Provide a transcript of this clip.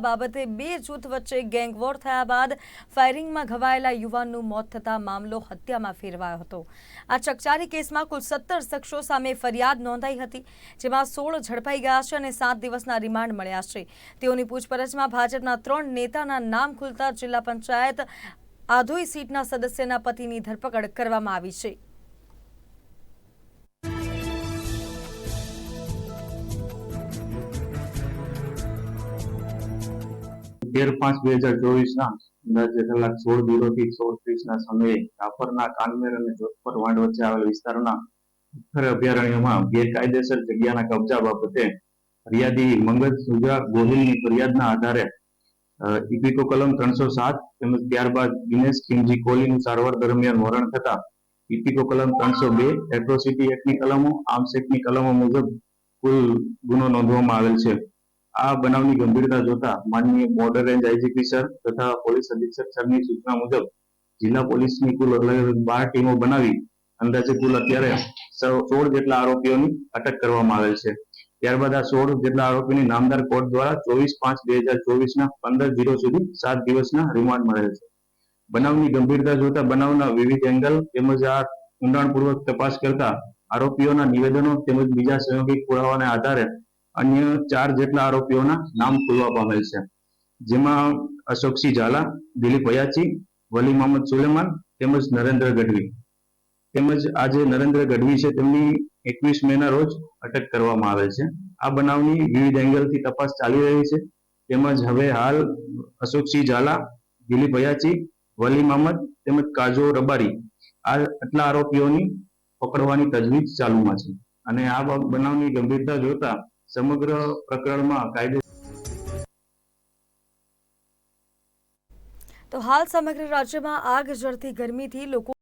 બાબતે બે જૂથ વચ્ચે ગેંગવોર થયા બાદ ફાયરિંગમાં ઘવાયેલા યુવાનનું મોત થતાં મામલો હત્યામાં ફેરવાયો હતો. આ ચકચારી કેસમાં કુલ સત્તર શખ્સો સામે ફરિયાદ નોંધાઈ હતી, જેમાં સોળ ઝડપાઈ ગયા છે અને સાત દિવસના રિમાન્ડ મળ્યા છે. તેઓની પૂછપરછમાં ભાજપના ત્રણ નેતાના નામ ખુલતા જિલ્લા પંચાયત આધોઈ સીટના સદસ્યના પતિની ધરપકડ કરવામાં આવી છે. તેર પાંચ બે હજાર ચોવીસ ના અંદાજે કલાક સોળ જીરોથી સોળ ત્રીસ ના સમયે રાપરના કાનમેર અને જોધપર વાંડ વચ્ચે આવેલ વિસ્તારના ઉત્તર અભયારણ્યમાં ગેરકાયદેસર જગ્યાના કબજા બાબતે ફરિયાદી મંગત સુજા ગોહિલની ફરિયાદના આધારે ઇપીકો કલમ ત્રણસો સાત તેમજ ત્યારબાદ દિનેશ ખીમજી કોહલીનું સારવાર દરમિયાન મરણ થતા ઇપિકો કલમ ત્રણસો બે એટ્રોસિટી એક્ટની કલમો, આર્મ્સ એક્ટની કલમો મુજબ કુલ ગુનો નોંધવામાં આવેલ છે. આ બનાવની ગંભીરતા જોતા માનનીય બોર્ડર રેન્જ આઈજીપી સર તથા પોલીસ અધિક્ષક સરની સૂચના મુજબ જિલ્લા પોલીસની કુલ બાર ટીમો બનાવી અંદાજે કુલ અત્યારે સોળ જેટલા આરોપીઓની અટક કરવામાં આવેલ છે. ત્યારબાદ આ સોળ જેટલા આરોપીની નામદાર કોર્ટ દ્વારા ચોવીસ પાંચ બે હજાર ચોવીસના પંદર જીરો સુધી સાત દિવસના રિમાન્ડ મળેલ છે. બનાવની ગંભીરતા જોતા બનાવના વિવિધ એંગલ તેમજ આ ઊંડાણપૂર્વક તપાસ કરતા આરોપીઓના નિવેદનો તેમજ બીજા સહયોગી પુરાવાના આધારે અન્ય ચાર જેટલા આરોપીઓના નામ ખુલવા પામેલ છે. જેમાં અશોકસિંહ ઝાલા, દિલીપ હયાચી વલી મોહમ્મદ સુલેમાન તેમજ નરેન્દ્ર ગઢવી. તેમજ આજે નરેન્દ્ર ગઢવી છે તેમની એકવીસ મે ના રોજ અટક કરવામાં આવેલ છે. આ બનાવની વિવિધ એંગલથી તપાસ ચાલી રહી છે. તેમજ હવે હાલ અશોકસિંહ ઝાલા, દિલીપ હયાચી વલી મોહમ્મદ તેમજ કાજો રબારી આ આટલા આરોપીઓની પકડવાની તજવીજ ચાલુમાં છે. અને આ બનાવની ગંભીરતા જોતા સમગ્ર પ્રકરણમાં કાયદે તો હાલ સમગ્ર રાજ્યમાં આગ ઝરતી ગરમીથી લોકો